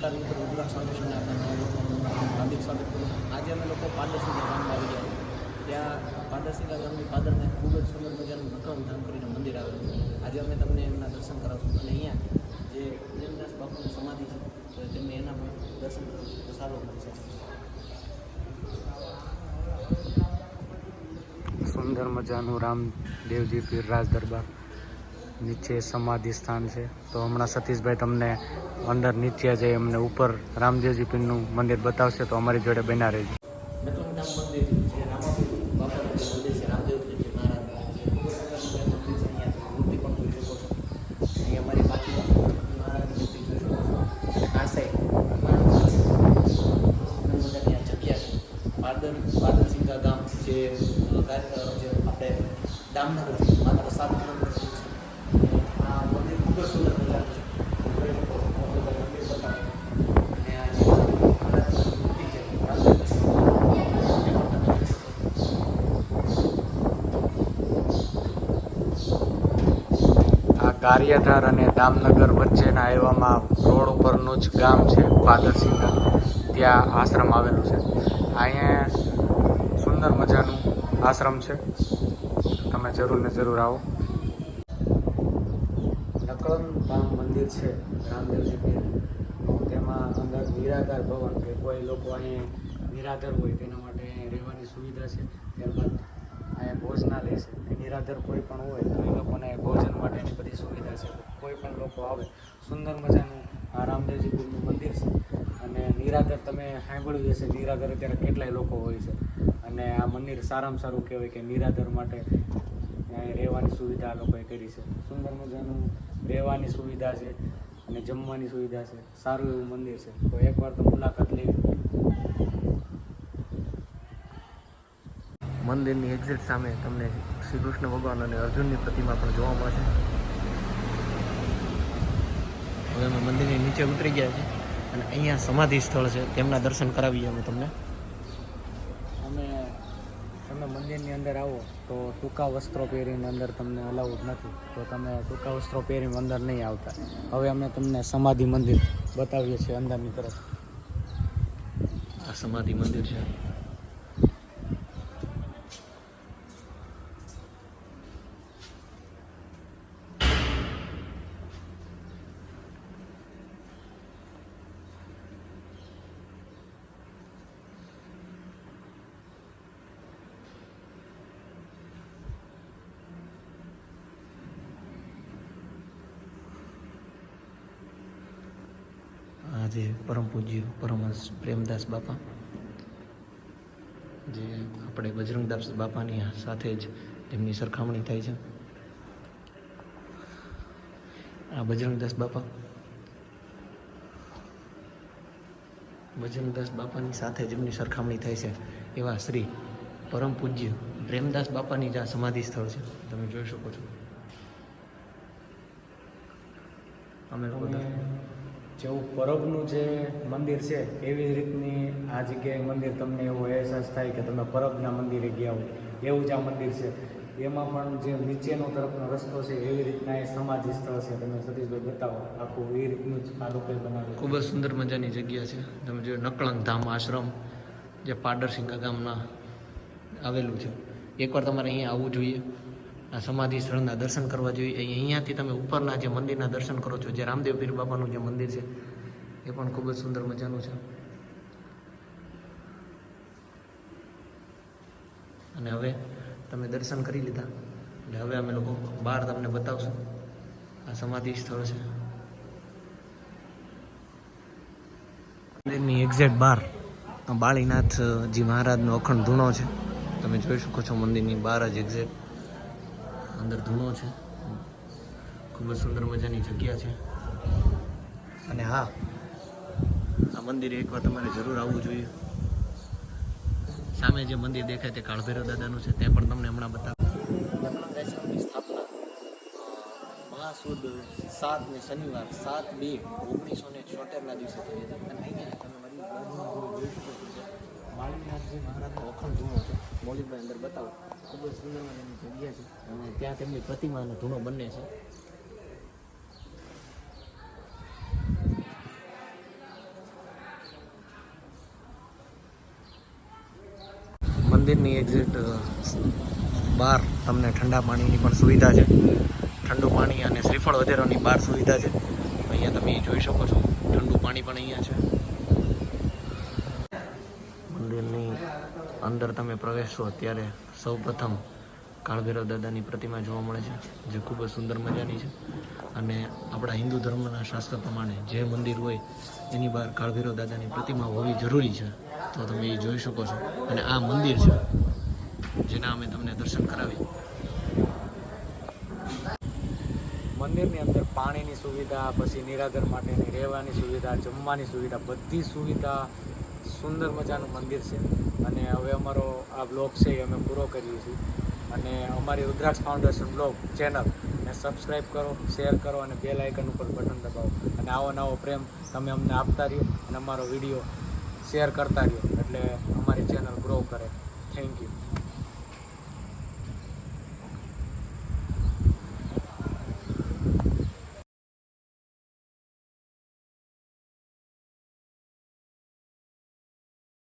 નમસ્કાર ઉપર રુદ્રાક્ષ ફાઉન્ડેશનને આપણા હાર્દિક સ્વાગત આજે અમે લોકો પાદરસિંગા ગામમાં આવી ગયા ત્યાં પારદર્શિકા ગામની પાદરને ખૂબ જ સુંદર મજાનું નકમ ધામ કરીને મંદિર આવેલું આજે અમે તમને એમના દર્શન કરાવશું. અને અહીંયા જે પ્રેમદાસ બાપુની સમાધિ છે, તો તેમને એના પણ દર્શન કરાવશું. તો સારું મળશે સુંદર મજાનું રામદેવજી પીર રાજ દરબાર. નીચે સમાધિ સ્થાન છે. તો હમણાં સતીશભાઈ તમને અંદર નીચે જઈ અમને ઉપર રામદેવજી પીરનું મંદિર બતાવશે, તો અમારી જોડે બના રહેજો. નકમ પાદરસિંગા ગામ જે આપણે દામનગર માત્ર મંદિર છે રામદેવજી મહારાજ ખૂબ જ સુંદર મંદિર છે અહીંયા મૂર્તિ પણ જોઈ શકો છો અહીંયા મારી બાજુમાં મહારાજની મૂર્તિ જોઈ શકો છો અને આ સાઈડ સુંદર મજાની આ જગ્યા છે પાદર પાદરસિંગા ગામ જે અ, ગાય- અ, જે આપણે દામનગરથી માત્ર સાત કિલોમીટર દૂર છે અને આ મંદિર ખૂબ જ સુંદર મજાનું છે જોઈ શકો છો. હું તમને મંદિર બતાવું. અને આ જે મહારાજની મૂર્તિ છે રામદેવજી તે પણ તમે જોઈ શકો છો. આ ગારિયાધાર અને દામનગર વચ્ચેના એવામાં રોડ ઉપરનું જ ગામ છે પાદરસિંગા ત્યાં આશ્રમ આવેલું છે. અહીંયા સુંદર મજાનું આશ્રમ છે. તમે જરૂર ને જરૂર આવો. નકળમ ધામ મંદિર છે, રામદેવજી તેમાં અંદર નિરાધાર ભવન કે કોઈ લોકો અહીંયા નિરાધાર હોય, તેના માટે રહેવાની સુવિધા છે. ત્યારબાદ અહીંયા ભોજનાલય છે. નિરાધર નિરાધાર કોઈ પણ હોય તો એ લોકોને ભોજન માટેની બધી સુવિધા છે. કોઈ પણ લોકો આવે, સુંદર મજાનું આ રામદેવજી પીરનું મંદિર છે. અને નિરાધર તમે સાંભળ્યું હશે, નિરાધર અત્યારે કેટલાય લોકો હોય છે. અને આ મંદિર સારામાં સારું કહેવાય કે નિરાધર માટે રહેવાની સુવિધા આ લોકોએ કરી છે. સુંદર મજાનું રહેવાની સુવિધા છે અને જમવાની સુવિધા છે. સારું એવું મંદિર છે. તો એકવાર તો મુલાકાત લેવી. મંદિરની એક્ઝેક્ટ સામે તમને શ્રી કૃષ્ણ ભગવાન અને અર્જુનની પ્રતિમા પણ જોવા મળશે. હવે અમે મંદિરની નીચે ઉતરી ગયા છે અને અહીંયા સમાધિ સ્થળ છે. તેમના દર્શન કરાવીએ અમે તમને. અમે તમે મંદિરની અંદર આવો તો ટૂંકા વસ્ત્રો પહેરીને અંદર તમને અલાઉડ નથી. તો તમે ટૂંકા વસ્ત્રો પહેરીને અંદર નહીં આવતા. હવે અમે તમને સમાધિ મંદિર બતાવીએ છીએ અંદરની તરફ. આ સમાધિ મંદિર છે. આજે પરમ પૂજ્ય પરમહંસ પ્રેમદાસ બાપા. જે આપણે બજરંગદાસ બાપાની સાથે જ તેમની સરખામણી થાય છે. આ બજરંગદાસ બાપા. બજરંગદાસ બાપાની સાથે જેમની સરખામણી થાય છે એવા શ્રી પરમ પૂજ્ય પ્રેમદાસ બાપાની જ આ સમાધિ સ્થળ છે. તમે જોઈ શકો છો. અમે દર્શન- જેવું પરબનું જે મંદિર છે, એવી જ રીતની આ જગ્યાએ મંદિર તમને એવો અહેસાસ થાય કે તમે પરબના મંદિરે ગયા હોય. એવું જ આ મંદિર છે. એમાં પણ જે નીચેનો તરફનો રસ્તો છે, એવી રીતના એ સમાધિ સ્થળ છે, તમે સતીશભાઈ બતાવો. આખું એ રીતનું જ આ લોકોએ બનાવ્યું. ખૂબ જ સુંદર મજાની જગ્યા છે. તમે જો નકળંગ ધામ આશ્રમ, જે પાડરસિંગા ગામના આવેલું છે. એકવાર તમારે અહીંયા આવવું જોઈએ. આ સમાધિ સ્થળના દર્શન કરવા જોઈએ. અહીં- અહીંયાથી તમે ઉપરના જે મંદિરના દર્શન કરો છો, જે રામદેવ પીર બાપાનું જે મંદિર છે, એ પણ ખૂબ જ સુંદર મજાનું છે. અને હવે તમે દર્શન કરી લીધા. એટલે હવે અમે લોકો બહાર તમને બતાવશું. આ સમાધિ સ્થળ છે. મંદિરની એક્ઝેક્ટ બહાર બાળીનાથજી મહારાજનો અખંડ ધૂણો છે. તમે જોઈ શકો છો મંદિરની બહાર જ એક્ઝેક્ટ અંદર ધૂણો છે. ખૂબ જ સુંદર મજાની જગ્યા છે. અને હા, આ મંદિરે એકવાર તમારે જરૂર આવવું જોઈએ. સામે જે મંદિર દેખાય તે કાળભૈરવ દાદાનું છે, તે પણ તમને હમણાં બતાવું. સ્થાપના મહાસુદ સાત ને શનિવાર, સાત બે ઓગણીસો ને છોતેરના દિવસે થઈ હતી. અને અહીંયા તમે મારી વાલ્મીનાથજી મહારાજનો અખંડ ધૂણો છે. મૌલિકભાઈ અંદર બતાવો. ખૂબ જ સુંદર મજાની જગ્યા છે. અને ત્યાં તેમની પ્રતિમાનો ધૂણો બંને છે. મંદિરની એક્ઝિટ બહાર તમને ઠંડા પાણીની પણ સુવિધા છે. ઠંડુ પાણી અને શ્રીફળ વધેરોની બહાર સુવિધા છે. અહીંયા તમે જોઈ શકો છો, ઠંડુ પાણી પણ અહીંયા છે. મંદિરની અંદર તમે પ્રવેશો ત્યારે સૌ પ્રથમ કાળભૈરવ દાદાની પ્રતિમા જોવા મળે છે, જે ખૂબ જ સુંદર મજાની છે. અને આપણા હિન્દુ ધર્મના શાસ્ત્ર પ્રમાણે જે મંદિર હોય, એની બહાર કાળભૈરવ દાદાની પ્રતિમા હોવી જરૂરી છે. તો તમે એ જોઈ શકો છો. અને આ મંદિર છે, જેના અમે તમને દર્શન કરાવી મંદિરની અંદર પાણીની સુવિધા, પછી નિરાધર માટેની રહેવાની સુવિધા, જમવાની સુવિધા, બધી સુવિધા સુંદર મજાનું મંદિર છે. અને હવે અમારો આ બ્લોગ છે એ અમે પૂરો કરીએ છીએ. અને અમારી રુદ્રાક્ષ ફાઉન્ડેશન બ્લોગ ચેનલ ને સબસ્ક્રાઈબ કરો શેર કરો અને બેલ આઇકન ઉપર બટન દબાવો. અને આવો નવો પ્રેમ તમે અમને આપતા રહ્યો અને અમારો વીડિયો શેર કરતા રહ્યો. એટલે અમારી ચેનલ ગ્રો કરે. Thank you